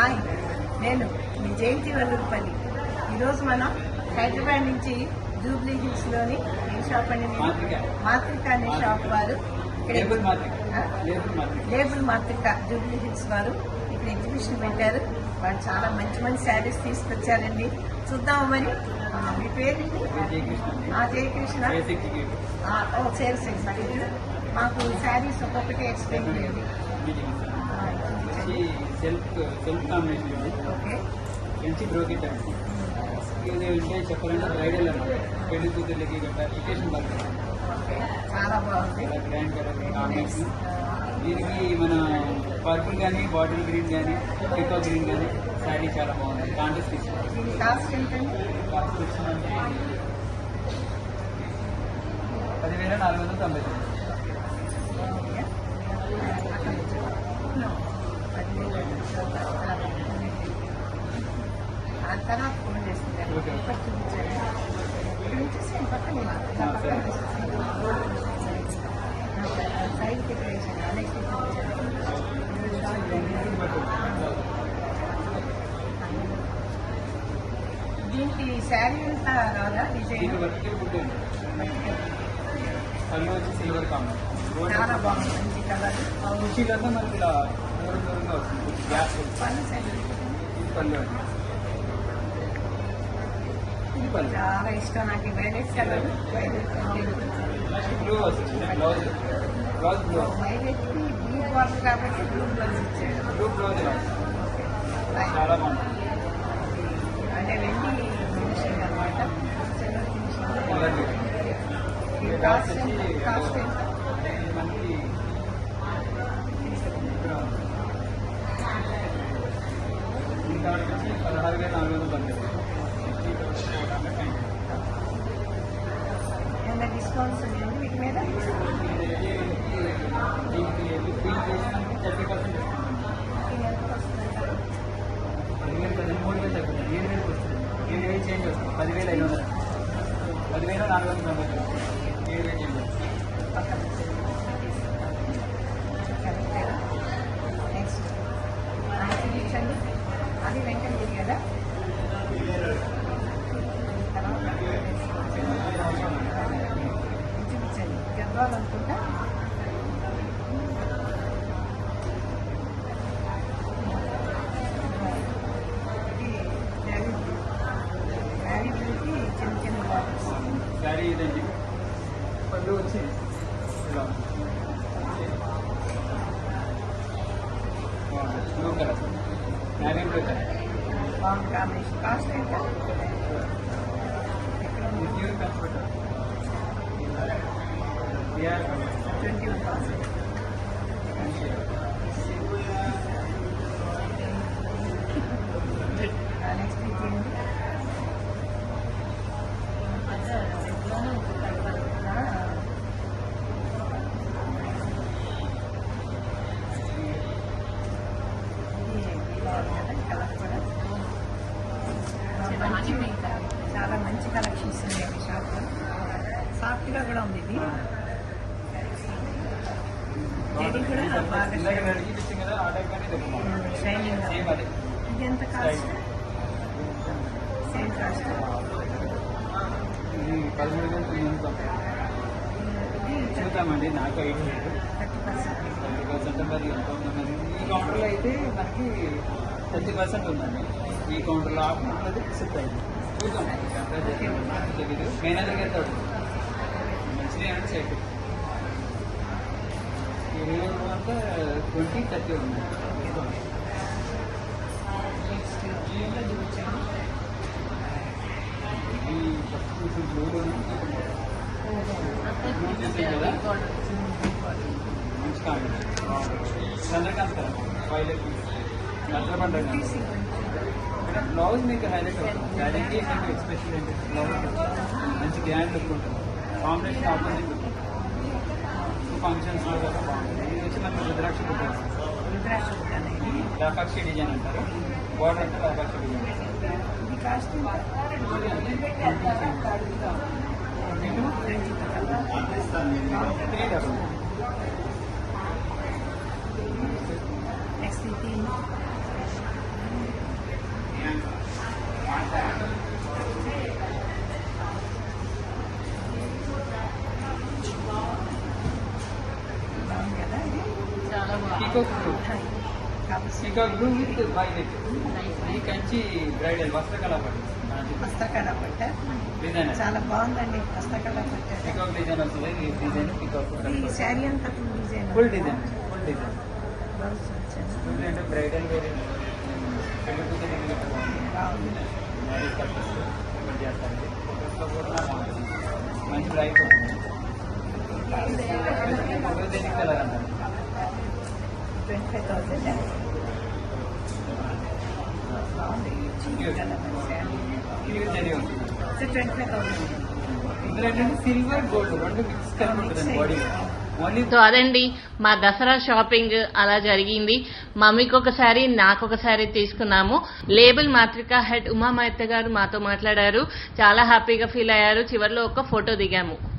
Hi. నేను మీ జయంతి వల్లూరుపల్లి. ఈరోజు మనం హైదరాబాద్ నుంచి జూబ్లీ హిల్స్లోని ఏ షాప్ అండి? మాతృక. అనే షాప్ వారు. లేబుల్ మాతృక జూబ్లీ హిల్స్ వారు. ఇక్కడ ఎగ్జిబిషన్ పెట్టారు. వాళ్ళు చాలా మంచి మంచి శారీస్ తీసుకొచ్చారండి. చూద్దాం మరి? ఆ, మీ పేరేంటి జయకృష్ణ. ఓ సేల్స్ ఎగ్జిక్యూటివ్ మాకు శారీస్ ఒక్కొక్కటి ఎక్స్ప్లెయిన్ చేయండి. చూపించండి. Self self combination okay. మంచి బ్రోకెట్ అండి ఇది అంటే చెప్పాలంటే బ్రైడల్ అన్నమాట పెళ్ళి కూతుర్లకి గట్రా చాలా బాగుంది. గ్రాండ్ కలర్ కాంబినేషన్ దీనికి మన పర్పుల్ కానీ బాటిల్ గ్రీన్ కానీ పికో గ్రీన్ కానీ శారీ చాలా బాగుంది. కాంటెస్ట్ దీని కాస్ట్ పదివేల నాలుగు వందల తొంభై తొమ్మిది ఓకే. అక్కడ నుంచి. పదివేలు ఆ తర్వాత ఫోన్ ఓకే. ఇక్కడ చూపించండి ఇక్కడ పక్కనే నా పక్కన నెక్స్ట్ దీనికి శారీ అంతా రాదా డిజైన్ పళ్ళు వచ్చి సిల్వర్ కాంబినేషన్ చాలా బాగుంది మంచి కలర్ కుర్చీలంతా మనకి ఇలా దూరం దూరంగా వస్తుంది గ్యాస్ పళ్ళు పళ్ళు చాలా ఇష్టం నాకు ఈ వైలెట్ కలర్. వైలెట్ బ్లూ వస్తుంది బ్లౌజ్ బ్లౌజ్ బ్లూ వైలెట్కి బ్లూ బార్డర్ కాబట్టి బ్లూ బ్లౌజ్ ఇచ్చాడు అంటే వెండి ఫినిషింగ్ అనమాట కాస్ట్ కాస్ట్ ఎంత? పదహారు వేల నాలుగు వందల. ఏమైనా డిస్కౌంట్స్ ఉన్నాయండి వీటి మీద? థర్టీ పర్సెంట్ మూడు వేలు ఏడు వస్తుంది వేలు చేంజ్ వస్తుంది పదివేలు ఐదు వందలు నాలుగు వందల తొంభై ఏడు వేలు చేంజ్ వస్తుంది నెక్స్ట్ అది చూపించండి అది వెంకటగిరి కదా. గద్వాలనుకుంటా ఇది ర్యాలీ బ్లూ. ర్యాలీ బ్లూకి చిన్న చిన్న బాటిల్స్ శారీ ఇదండి పళ్ళు వచ్చి ఇలా blue colour navy blue colour బాగుంది కాంబినేషన్ కాస్ట్ ఎంత ట్వంటీ వన్ థౌసండ్ నెక్స్ట్ ఇది ఏంటి ఇది బాగుంది కదా కలర్ కూడా మంచి చాలా మంచి కలెక్షన్స్ ఉన్నాయి ఈ షాప్లో సాఫ్ట్గా కూడా ఉంది ఇది ఇది కూడా బాగా ఇందాక నడిచి ఇచ్చింది కదా ఆ టైప్ అనేది దొరుకుతుంది షైనింగ్ సేమ్ అదే ఇది ఎంత కాస్ట్ సేమ్ కాస్ట్ ఇది పదమూడు వేలు చూద్దామండి నాకు ఐదు థర్టీ పర్సెంట్ థర్టీ పర్సెంట్ మరి ఎంత ఉందన్నది ఈ కౌంటర్లో అయితే మనకి థర్టీ పర్సెంట్ ఉందండి ఈ కౌంటర్లో ఆఫ్ ఉంటుంది అయితే ఫిక్స్డ్ చూద్దాం కంపేర్ వెళ్తాడు మంచిది మేనేజర్ అంటే సైట్ ఈ రోజు అంతా ట్వంటీ థర్టీ ఉంది నెక్స్ట్ దీంట్లో చూపించండి ఈ ఫస్ట్ చూసిన బ్లూలోనే మంచి కాంబినేషన్ చంద్రకాంత్ కదా వైలెట్ భద్రపడ్డ బ్లౌజ్ మీకు హైలైట్ అవుతుంది శారీకి మీకు ఎక్స్పెషల్ ఏంటి బ్లౌజ్ మంచి గ్రాండ్ లుక్ ఉంటుంది కాంబినేషన్ ఆపోజిట్ లుక్ ఫంక్షన్స్లో కూడా బాగుంటుంది ఇది వచ్చి మనకి రుద్రాక్ష కుట్టాలి రుద్రాక్ష బుట్టానే ఇది లాపాక్షి డిజైన్ అంటారు బోర్డర్ అంటే లాపాక్షి డిజైన్ ఇది కాస్ట్ త్రీ డబల్ నెక్స్ట్ ఇది peacock blue peacock blue with violet ఈ కంచి బ్రైడల్ వస్త్రకళ పట్టు హస్తకళ పట్ట. డిజైన్ చాలా బాగుందండి హస్తకళ పట్ట. పీకాక్ డిజైన్ వస్తుంది. ఈ డిజైన్ పీకాక్ ఈ శారీ అంతా full design full design full design అంటే బ్రైడల్ వేరే పెళ్ళి కూతురు ఇల్లు five thousand twenty five thousand silver gold రెండు మిక్స్ కలిపి బాడీ సో అదండి మా దసరా షాపింగ్ అలా జరిగింది. మమ్మీకి ఒకసారి నాకు ఒకసారి తీసుకున్నాము. లేబుల్ మాత్రిక హెడ్ ఉమామైత్య గారు మాతో మాట్లాడారు. చాలా హ్యాపీగా ఫీల్ అయ్యారు. చివరిలో ఒక ఫోటో దిగాము.